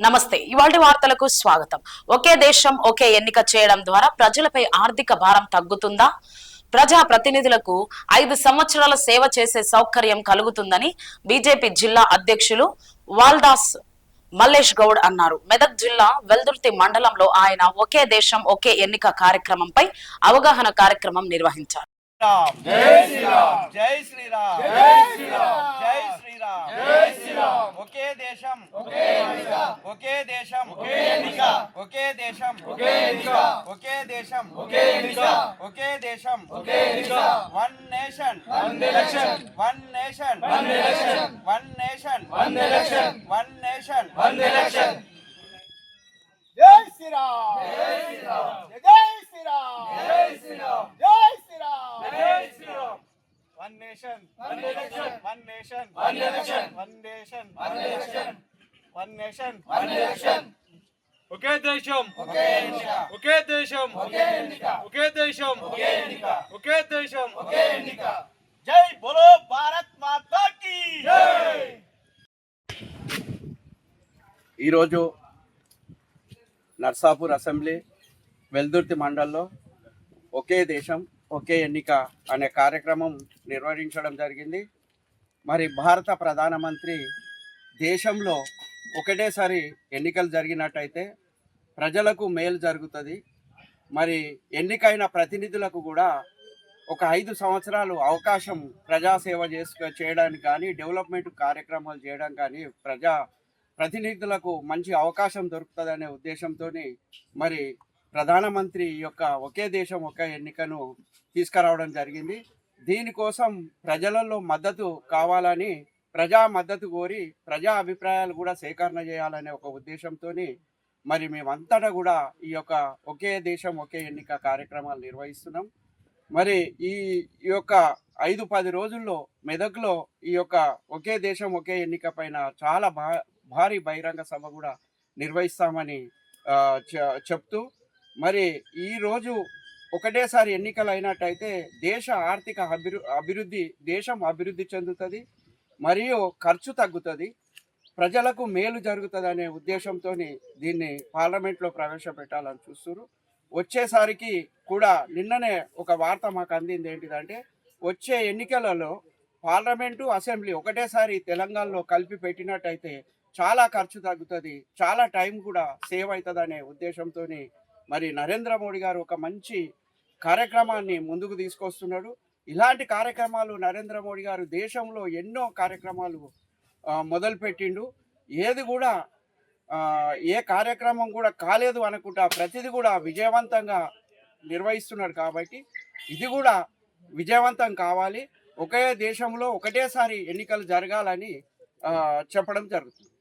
నమస్తే. ఇవాళ వార్తలకు స్వాగతం. ఒకే దేశం ఒకే ఎన్నిక చేయడం ద్వారా ప్రజలపై ఆర్థిక భారం తగ్గుతుందా? ప్రజా ప్రతినిధులకు ఐదు సంవత్సరాల సేవ చేసే సౌకర్యం కలుగుతుందని బీజేపీ జిల్లా అధ్యక్షులు వాల్దాస్ మల్లేష్ గౌడ్ అన్నారు. మెదక్ జిల్లా వెల్దుర్తి మండలంలో ఆయన ఒకే దేశం ఒకే ఎన్నిక కార్యక్రమంపై అవగాహన కార్యక్రమం నిర్వహించారు. జై శ్రీరామ్. జై శ్రీరామ్. జై శ్రీరామ్. జై శ్రీరామ్ జై శ్రీరామ్. ఒకే దేశం. ఒకే ఎన్నిక. ఒకే దేశం. ఒకే ఎన్నిక. ఒకే దేశం. ఒకే ఒకే దేశం. ఒకే ఒకే దేశం. ఒకే one nation. One election. One nation. One election. One nation. One election. One nation. One election. జై శ్రీరామ్. జై శ్రీరామ్ జై శ్రీరామ్ జై శ్రీరామ్ జై Shriram one nation one election one nation one election one nation one election one nation one election ఒకే దేశం. ఒకే ఎన్నిక. ఒకే దేశం. ఒకే ఎన్నిక. ఒకే దేశం. ఒకే ఎన్నిక. ఒకే దేశం. ఒకే ఎన్నిక. జై బోలో భారత్ మాతా కీ జై. ఈరోజు నర్సాపూర్ అసెంబ్లీ వెల్దుర్తి మండల్లో ఒకే దేశం ఒకే ఎన్నిక అనే కార్యక్రమం నిర్వహించడం జరిగింది. మరి భారత ప్రధానమంత్రి దేశంలో ఒకటేసారి ఎన్నికలు జరిగినట్టయితే ప్రజలకు మేలు జరుగుతుంది. మరి ఎన్నికైన ప్రతినిధులకు కూడా ఒక ఐదు సంవత్సరాలు అవకాశం ప్రజాసేవ చేసుకు చేయడానికి కానీ డెవలప్మెంట్ కార్యక్రమాలు చేయడం కానీ ప్రజా ప్రతినిధులకు మంచి అవకాశం దొరుకుతుందనే ఉద్దేశంతో మరి ప్రధానమంత్రి యొక్క ఒకే దేశం ఒకే ఎన్నికను తీసుకురావడం జరిగింది. దీనికోసం ప్రజలలో మద్దతు కావాలని ప్రజా మద్దతు కోరి ప్రజా అభిప్రాయాలు కూడా సేకరణ చేయాలనే ఒక ఉద్దేశంతో మరి మేమంతటా కూడా ఈ యొక్క ఒకే దేశం ఒకే ఎన్నిక కార్యక్రమాలు నిర్వహిస్తున్నాం. మరి ఈ ఈ యొక్క ఐదు పది రోజుల్లో మెదక్లో ఈ యొక్క ఒకే దేశం ఒకే ఎన్నిక పైన చాలా భా భారీ బహిరంగ సభ కూడా నిర్వహిస్తామని చె- చెప్తూ మరి ఈరోజు ఒకటేసారి ఎన్నికలు అయినట్టయితే దేశ ఆర్థిక అభివృ అభివృద్ధి దేశం అభివృద్ధి చెందుతుంది మరియు ఖర్చు తగ్గుతుంది ప్రజలకు మేలు జరుగుతుంది అనే ఉద్దేశంతో దీన్ని పార్లమెంట్లో ప్రవేశపెట్టాలని చూస్తున్నారు వచ్చేసరికి కూడా నిన్ననే ఒక వార్త మాకు అందింది ఏంటిదంటే వచ్చే ఎన్నికలలో పార్లమెంటు అసెంబ్లీ ఒకటేసారి తెలంగాణలో కలిపి పెట్టినట్టయితే చాలా ఖర్చు తగ్గుతుంది చాలా టైం కూడా సేవ్ అవుతుంది అనే ఉద్దేశంతో మరి నరేంద్ర మోడీ గారు ఒక మంచి కార్యక్రమాన్ని ముందుకు తీసుకొస్తున్నాడు. ఇలాంటి కార్యక్రమాలు నరేంద్ర మోడీ గారు దేశంలో ఎన్నో కార్యక్రమాలు మొదలుపెట్టిండు. ఏది కూడా ఏ కార్యక్రమం కూడా కాలేదు అనుకుంటా. ప్రతిది కూడా విజయవంతంగా నిర్వహిస్తున్నాడు కాబట్టి ఇది కూడా విజయవంతం కావాలి. ఒకే దేశంలో ఒకటేసారి ఎన్నికలు జరగాలని చెప్పడం జరుగుతుంది.